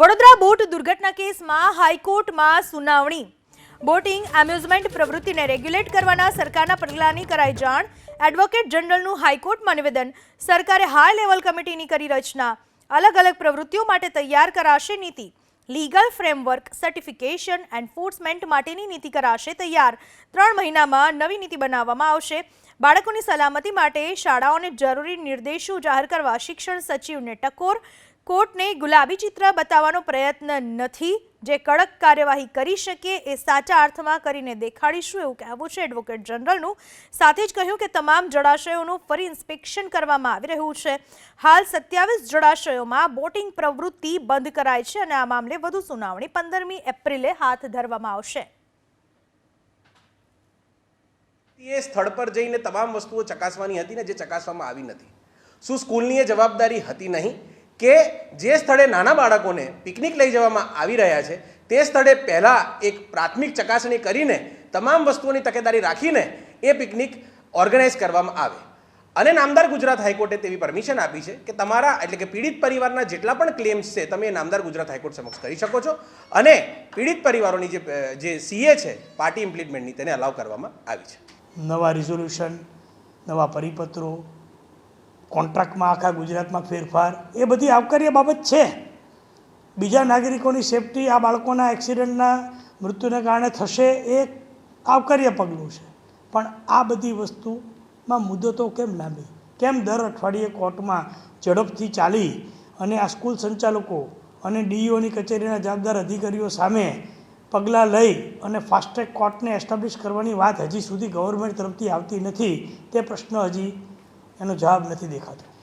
Vadodara boat દુર્ઘટના કેસમાં હાઈકોર્ટમાં સુનાવણી. બોટિંગ, એમ્યુઝમેન્ટ પ્રવૃત્તિને રેગ્યુલેટ કરવાના સરકારના પગલાંની કરાઈ જાણ. એડવોકેટ જનરલનું હાઈકોર્ટમાં નિવેદન. સરકારે હાઈ લેવલ કમિટીની કરી રચના. અલગ અલગ પ્રવૃત્તિઓ માટે તૈયાર કરાશે નીતિ. લીગલ ફ્રેમવર્ક, સર્ટિફિકેશન, એન્ફોર્સમેન્ટ માટેની નીતિ કરાશે તૈયાર. ત્રણ મહિનામાં નવી નીતિ બનાવવામાં આવશે. બાળકોની સલામતી માટે શાળાઓને જરૂરી નિર્દેશો જાહેર કરવા શિક્ષણ સચિવને ટકોર. કોર્ટને ગુલાબી ચિત્ર બતાવવાનો પ્રયત્ન નથી. જે કડક કાર્યવાહી કરી શકે એ સાચા અર્થમાં કરીને દેખાડીશું એવું કહેવું છે એડવોકેટ જનરલનું. સાથે જ કહ્યું કે તમામ જળાશયોનું ફરી ઇન્સ્પેક્શન કરવામાં આવી રહ્યું છે. હાલ સત્યાવીસ જળાશયોમાં બોટિંગ પ્રવૃત્તિ બંધ કરાઈ છે અને આ મામલે વધુ સુનાવણી પંદરમી એપ્રિલે હાથ ધરવામાં આવશે. એ સ્થળ પર જઈને તમામ વસ્તુઓ ચકાસવાની હતી ને જે ચકાસવામાં આવી નથી. શું સ્કૂલની એ જવાબદારી હતી નહીં? કે જે સ્થળે નાના બાળકોને પિકનિક લઈ જવામાં આવી રહ્યા છે, તે સ્થળે પહેલાં એક પ્રાથમિક ચકાસણી કરીને તમામ વસ્તુઓની તકેદારી રાખીને એ પિકનિક ઓર્ગેનાઇઝ કરવામાં આવે. અને નામદાર ગુજરાત હાઈકોર્ટે તેવી પરમિશન આપી છે કે તમારા એટલે કે પીડિત પરિવારના જેટલા પણ ક્લેમ્સ છે, તમે નામદાર ગુજરાત હાઈકોર્ટ સમક્ષ કરી શકો છો. અને પીડિત પરિવારોની જે જે સીએ છે પાર્ટી ઇમ્પ્લિટમેન્ટની તેને અલાવ કરવામાં આવી છે. નવા રિઝોલ્યુશન નવા પરિપત્રો કોન્ટ્રાક્ટમાં આખા ગુજરાતમાં ફેરફાર, એ બધી આવકાર્ય બાબત છે. બીજા નાગરિકોની સેફટી, આ બાળકોના એક્સિડન્ટના મૃત્યુને કારણે થશે, એ આવકાર્ય પગલું છે. પણ આ બધી વસ્તુમાં મુદતો કેમ લાંબી કેમ દર અઠવાડિયે કોર્ટમાં ઝડપથી ચાલી અને આ સ્કૂલ સંચાલકો અને ડીઈઓની કચેરીના જવાબદાર અધિકારીઓ સામે પગલાં લઈ અને ફાસ્ટ ટ્રેક કોર્ટને એસ્ટાબ્લિશ કરવાની વાત હજી સુધી ગવર્મેન્ટ તરફથી આવતી નથી, તે પ્રશ્ન હજી એનો જવાબ નથી દેખાતો.